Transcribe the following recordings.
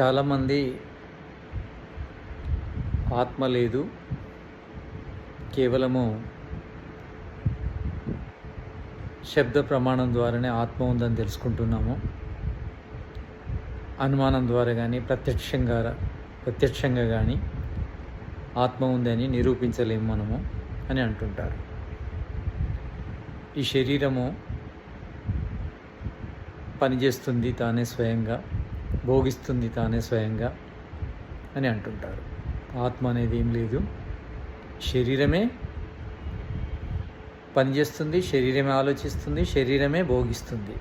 చాలామంది ఆత్మ లేదు. కేవలము శబ్ద ప్రమాణం ద్వారానే ఆత్మ ఉందని తెలుసుకుంటున్నాము. అనుమానం ద్వారా కానీ ప్రత్యక్షంగా ప్రత్యక్షంగా కానీ ఆత్మ ఉందని నిరూపించలేము మనము అని అంటుంటారు. ఈ శరీరము పనిచేస్తుంది తానే స్వయంగా. భోగిస్తుంది తానే స్వయంగా అని అంటుంటారు. ఆత్మ అనేది ఏం లేదు. శరీరమే పనిచేస్తుంది శరీరమే ఆలోచిస్తుంది శరీరమే భోగిస్తుంది.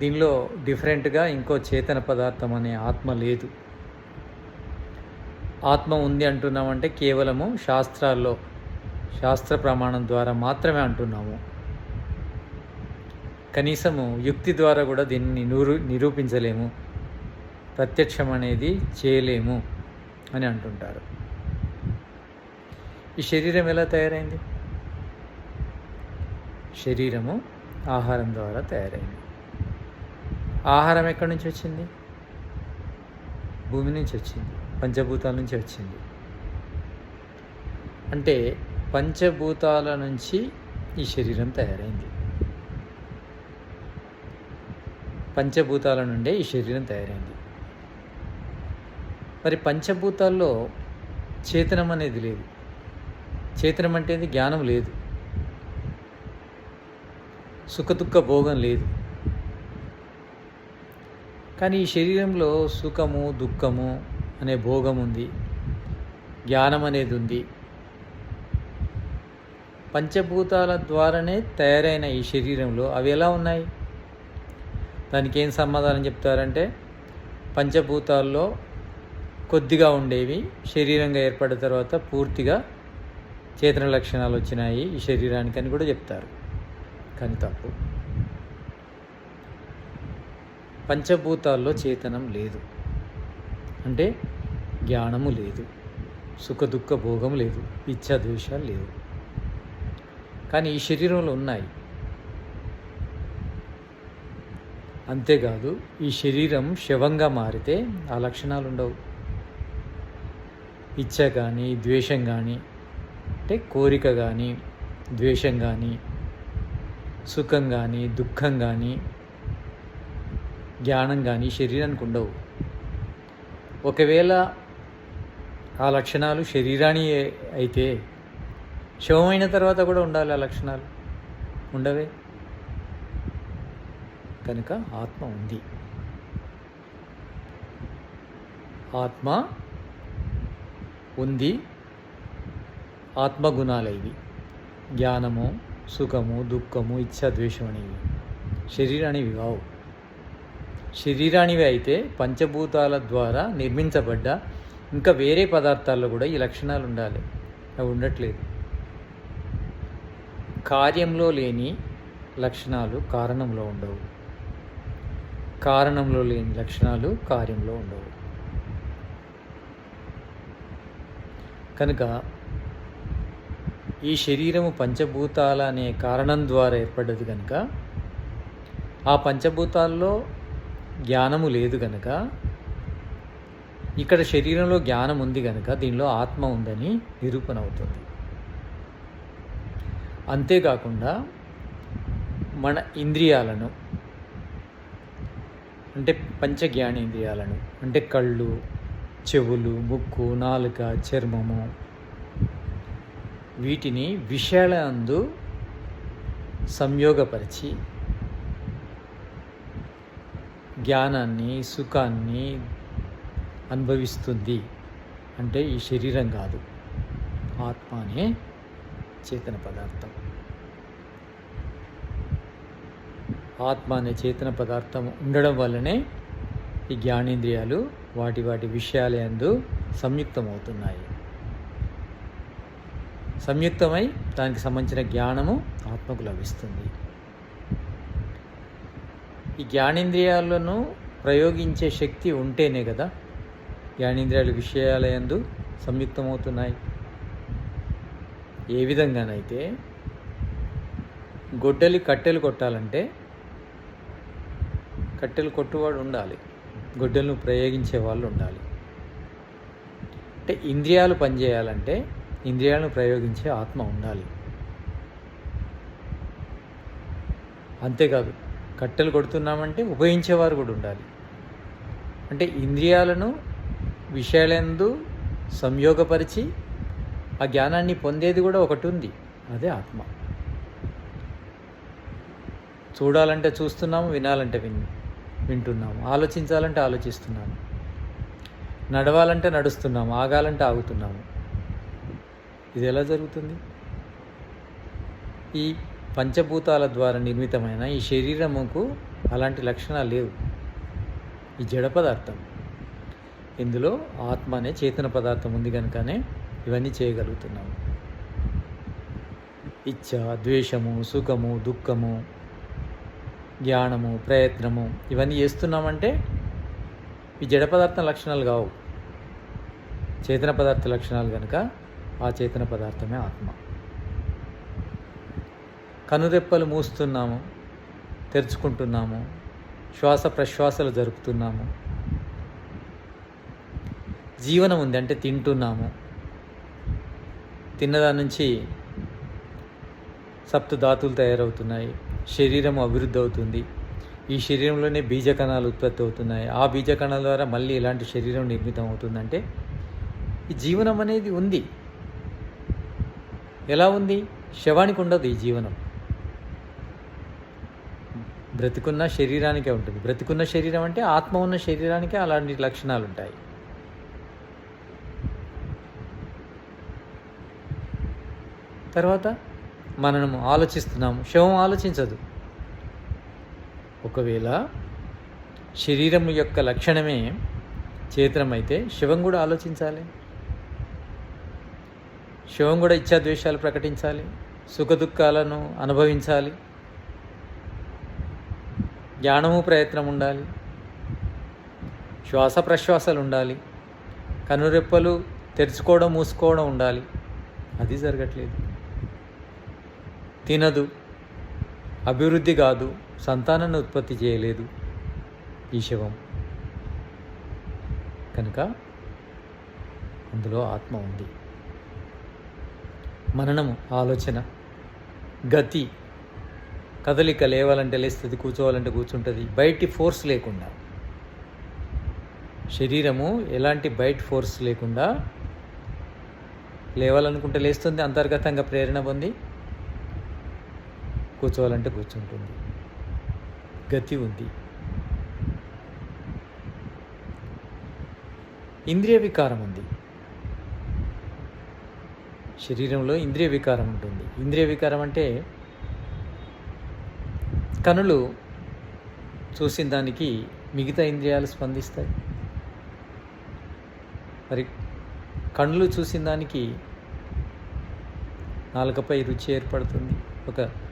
దీనిలో డిఫరెంట్గా ఇంకో చేతన పదార్థం అనే ఆత్మ లేదు. ఆత్మ ఉంది అంటున్నామంటే కేవలము శాస్త్రాల్లో శాస్త్ర ప్రమాణం ద్వారా మాత్రమే అంటున్నాము. కనీసము యుక్తి ద్వారా కూడా దీన్ని నూరు నిరూపించలేము. ప్రత్యక్షం అనేది చేయలేము అని అంటుంటారు. ఈ శరీరం ఎలా తయారైంది? శరీరము ఆహారం ద్వారా తయారైంది. ఆహారం ఎక్కడి నుంచి వచ్చింది? భూమి నుంచి వచ్చింది. పంచభూతాల నుంచి వచ్చింది. అంటే పంచభూతాల నుంచి ఈ శరీరం తయారైంది. పంచభూతాల నుండే ఈ శరీరం తయారైంది. మరి పంచభూతాల్లో చేతనం అనేది లేదు. చేతనం అంటే ఏంది? జ్ఞానం లేదు. సుఖదుఖ భోగం లేదు. కానీ ఈ శరీరంలో సుఖము దుఃఖము అనే భోగం ఉంది. జ్ఞానం అనేది ఉంది. పంచభూతాల ద్వారానే తయారైన ఈ శరీరంలో అవి ఎలా ఉన్నాయి? దానికి ఏం సమాధానం చెప్తారంటే పంచభూతాల్లో కొద్దిగా ఉండేవి శరీరంగా ఏర్పడిన తర్వాత పూర్తిగా చేతన లక్షణాలు వచ్చినాయి ఈ శరీరానికి అని కూడా చెప్తారు. కానీ తప్పు. పంచభూతాల్లో చేతనం లేదు. అంటే జ్ఞానము లేదు. సుఖ దుఃఖ భోగం లేదు. ఇచ్ఛా ద్వేషాలు లేవు. కానీ ఈ శరీరంలో ఉన్నాయి. అంతేకాదు ఈ శరీరం శవంగా మారితే ఆ లక్షణాలు ఉండవు ఇచ్చ కానీ ద్వేషం కానీ అంటే కోరిక కానీ ద్వేషం కానీ సుఖం కానీ దుఃఖం కానీ జ్ఞానం కానీ శరీరానికి ఉండవు ఒకవేళ ఆ లక్షణాలు శరీరాన్ని అయితే శవమైన తర్వాత కూడా ఉండాలి ఆ లక్షణాలు. ఉండవే? కనుక ఆత్మ ఉంది. ఆత్మ ఉంది. ఆత్మగుణాలు ఇవి జ్ఞానము సుఖము దుఃఖము ఇచ్చ ద్వేషం అనేవి. శరీరానివి కావు శరీరానివి అయితే పంచభూతాల ద్వారా నిర్మించబడ్డ ఇంకా వేరే పదార్థాల్లో కూడా ఈ లక్షణాలు ఉండాలి. అవి ఉండట్లేదు. కార్యంలో లేని లక్షణాలు కారణంలో ఉండవు. కారణంలో లేని లక్షణాలు కార్యంలో ఉండవు. కనుక ఈ శరీరము పంచభూతాల అనే కారణం ద్వారా ఏర్పడ్డది కనుక ఆ పంచభూతాల్లో జ్ఞానము లేదు కనుక ఇక్కడ శరీరంలో జ్ఞానం ఉంది కనుక దీనిలో ఆత్మ ఉందని నిరూపణ అవుతుంది. అంతేకాకుండా మన ఇంద్రియాలను అంటే పంచ జ్ఞానేంద్రియాలను అంటే కళ్ళు చెవులు ముక్కు నాలుక చర్మము వీటిని విషయాల అందు సంయోగపరిచి జ్ఞానాన్ని సుఖాన్ని అనుభవిస్తుంది. అంటే ఈ శరీరం కాదు ఆత్మ అనే చేతన పదార్థం. ఆత్మ అనే చేతన పదార్థం ఉండడం వల్లనే ఈ జ్ఞానేంద్రియాలు వాటి వాటి విషయాలందు సంయుక్తమవుతున్నాయి. సంయుక్తమై దానికి సంబంధించిన జ్ఞానము ఆత్మకు లభిస్తుంది. ఈ జ్ఞానేంద్రియాలను ప్రయోగించే శక్తి ఉంటేనే కదా జ్ఞానేంద్రియాలు విషయాలయందు సంయుక్తమవుతున్నాయి. ఏ విధంగానైతే గొడ్డలి కట్టెలు కొట్టాలంటే కట్టెలు కొట్టువాడు ఉండాలి. గొడ్డలను ప్రయోగించే వాళ్ళు ఉండాలి. అంటే ఇంద్రియాలు పనిచేయాలంటే ఇంద్రియాలను ప్రయోగించే ఆత్మ ఉండాలి. అంతేకాదు కట్టెలు కొడుతున్నామంటే ఉపయోగించేవారు కూడా ఉండాలి. అంటే ఇంద్రియాలను విషయాలందు సంయోగపరిచి ఆ జ్ఞానాన్ని పొందేది కూడా ఒకటి ఉంది అదే ఆత్మ. చూడాలంటే చూస్తున్నాము వినాలంటే విన్ వింటున్నాము. ఆలోచించాలంటే ఆలోచిస్తున్నాము. నడవాలంటే నడుస్తున్నాము. ఆగాలంటే ఆగుతున్నాము. ఇది ఎలా జరుగుతుంది? ఈ పంచభూతాల ద్వారా నిర్మితమైన ఈ శరీరముకు అలాంటి లక్షణాలు లేవు. ఈ జడ పదార్థం. ఇందులో ఆత్మ అనే చేతన పదార్థం ఉంది కనుకనే ఇవన్నీ చేయగలుగుతున్నాము. ఇచ్చ ద్వేషము సుఖము దుఃఖము జ్ఞానము ప్రయత్నము ఇవన్నీ చేస్తున్నామంటే ఈ జడ పదార్థం లక్షణాలు కావు. చేతన పదార్థ లక్షణాలు కనుక ఆ చేతన పదార్థమే ఆత్మ. కనురెప్పలు మూస్తున్నాము తెరుచుకుంటున్నాము శ్వాస ప్రశ్వాసలు జరుపుతున్నాము. జీవనం ఉంది అంటే తింటున్నాము. తిన్నదాని నుంచి సప్తు ధాతులు తయారవుతున్నాయి. శరీరం అభివృద్ధి అవుతుంది. ఈ శరీరంలోనే బీజ కణాలు ఉత్పత్తి అవుతున్నాయి. ఆ బీజ కణాల ద్వారా మళ్ళీ ఇలాంటి శరీరం నిర్మితం అవుతుందంటే ఈ జీవనం అనేది ఉంది. ఎలా ఉంది? శవానికి ఉండదు ఈ జీవనం. బ్రతికున్న శరీరానికే ఉంటుంది. బ్రతికున్న శరీరం అంటే ఆత్మ ఉన్న శరీరానికే అలాంటి లక్షణాలు ఉంటాయి. తర్వాత మనము ఆలోచిస్తున్నాము. శవం ఆలోచించదు. ఒకవేళ శరీరం యొక్క లక్షణమే చేతనమైతే శవం కూడా ఆలోచించాలి. శవం కూడా ఇచ్చాద్వేషాలు ప్రకటించాలి. సుఖదుఖాలను అనుభవించాలి. జ్ఞానము ప్రయత్నం ఉండాలి. శ్వాస ప్రశ్వాసలు ఉండాలి. కనురెప్పలు తెరుచుకోవడం మూసుకోవడం ఉండాలి. అది జరగట్లేదు. తినదు. అభివృద్ధి కాదు. సంతానాన్ని ఉత్పత్తి చేయలేదు. ఈ శవం. కనుక అందులో ఆత్మ ఉంది. మననము ఆలోచన గతి. కదలిక లేవాలంటే లేస్తుంది కూర్చోవాలంటే కూర్చుంటుంది. బయటి ఫోర్స్ లేకుండా. శరీరము ఎలాంటి బయట ఫోర్స్ లేకుండా లేవాలనుకుంటే లేస్తుంది అంతర్గతంగా ప్రేరణ పొంది కూర్చోవాలంటే కూర్చుంటుంది. గతి ఉంది. ఇంద్రియ వికారం ఉంది. శరీరంలో ఇంద్రియ వికారం ఉంటుంది. ఇంద్రియ వికారం అంటే కనులు చూసిన దానికి మిగతా ఇంద్రియాలు స్పందిస్తాయి. మరి కళ్ళు చూసిన దానికి నాలుకపై రుచి ఏర్పడుతుంది. ఒక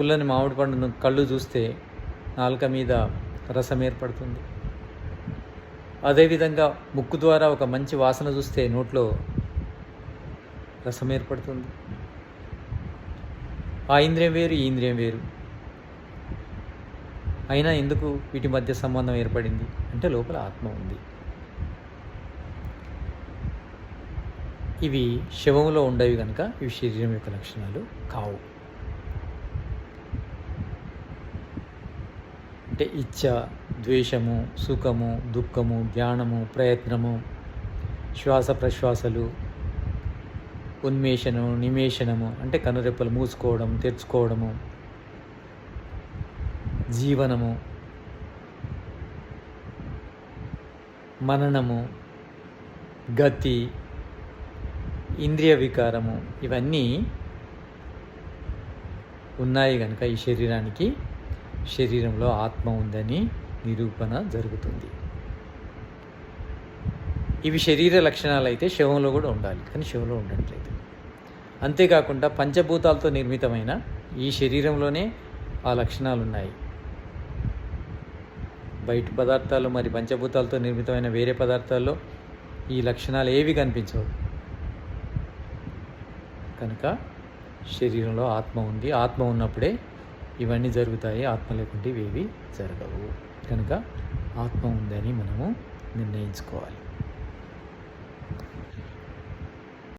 పుల్లని మామిడి పండును కళ్ళు చూస్తే నాలుక మీద రసం ఏర్పడుతుంది. అదేవిధంగా ముక్కు ద్వారా ఒక మంచి వాసన చూస్తే నోట్లో రసం ఏర్పడుతుంది. ఆ ఇంద్రియం వేరు ఈ ఇంద్రియం వేరు. అయినా ఎందుకు వీటి మధ్య సంబంధం ఏర్పడింది? అంటే లోపల ఆత్మ ఉంది. ఇవి శవములో ఉండేవి కనుక ఇవి శరీరం యొక్క లక్షణాలు కావు. అంటే ఇచ్చ ద్వేషము సుఖము దుఃఖము జ్ఞానము ప్రయత్నము శ్వాస ప్రశ్వాసలు ఉన్మేషణము నిమేషణము అంటే కనురెప్పలు మూసుకోవడం తెరుచుకోవడము జీవనము మననము గతి ఇంద్రియ వికారము ఇవన్నీ ఉన్నాయి కనుక ఈ శరీరానికి. శరీరంలో ఆత్మ ఉందని నిరూపణ జరుగుతుంది. ఇవి శరీర లక్షణాలు అయితే శవంలో కూడా ఉండాలి కానీ శవంలో ఉండట్లేదు. అంతేకాకుండా పంచభూతాలతో నిర్మితమైన ఈ శరీరంలోనే ఆ లక్షణాలు ఉన్నాయి బయట పదార్థాలు మరి పంచభూతాలతో నిర్మితమైన వేరే పదార్థాల్లో ఈ లక్షణాలు ఏవి కనిపించవు. కనుక శరీరంలో ఆత్మ ఉంది ఆత్మ ఉన్నప్పుడే ఇవన్నీ జరుగుతాయి. ఆత్మ లేకుంటే ఇవేవి జరగవు. కనుక ఆత్మ ఉందని మనము నిర్ణయించుకోవాలి.